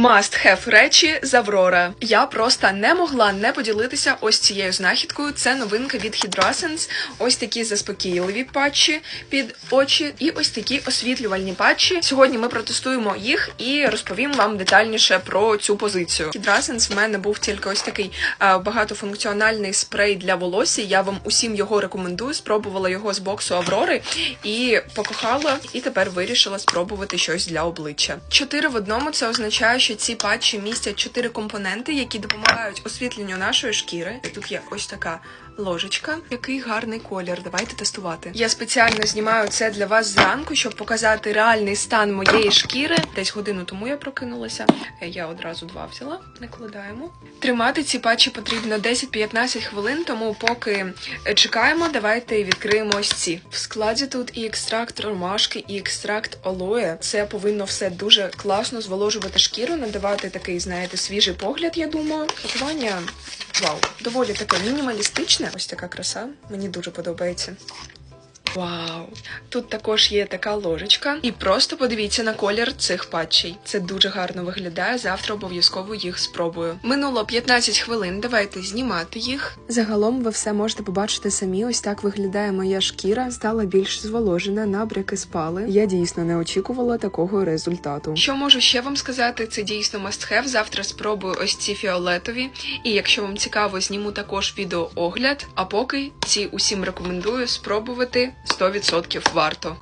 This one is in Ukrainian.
Must have речі з Аврора. Я просто не могла не поділитися ось цією знахідкою. Це новинка від Hydrasense. Ось такі заспокійливі патчі під очі, і ось такі освітлювальні патчі. Сьогодні ми протестуємо їх і розповім вам детальніше про цю позицію. Hydrasense в мене був тільки ось такий е, багатофункціональний спрей для волосся. Я вам усім його рекомендую. Спробувала його з боксу Аврори і покохала, і тепер вирішила спробувати щось для обличчя. Чотири в одному це означає, що ці патчі містять чотири компоненти, які допомагають освітленню нашої шкіри. Тут є ось така ложечка. Який гарний колір. Давайте тестувати. Я спеціально знімаю це для вас зранку, щоб показати реальний стан моєї шкіри. Десь годину тому я прокинулася. Е, Я одразу два взяла, накладаємо. Тримати ці патчі потрібно 10-15 хвилин, тому поки е, чекаємо, давайте відкриємо ось ці. В складі тут і екстракт ромашки, і екстракт олоє. Це повинно все дуже класно зволожувати шкіру, надавати такий, знаєте, свіжий погляд, я думаю. Пакування Вау, доволі таке мінімалістичне. Ось така краса. Мені дуже подобається. Вау! Тут також є така ложечка. І просто подивіться на колір цих патчей. Це дуже гарно виглядає. Завтра обов'язково їх спробую. Минуло 15 хвилин. Давайте знімати їх. Загалом ви все можете побачити самі. Ось так виглядає моя шкіра. Стала більш зволожена, набряки спали. Я дійсно не очікувала такого результату. Що можу ще вам сказати? Це дійсно have. Завтра спробую ось ці фіолетові. І якщо вам цікаво, зніму також відеоогляд. А поки ці усім рекомендую спробувати 100% варто.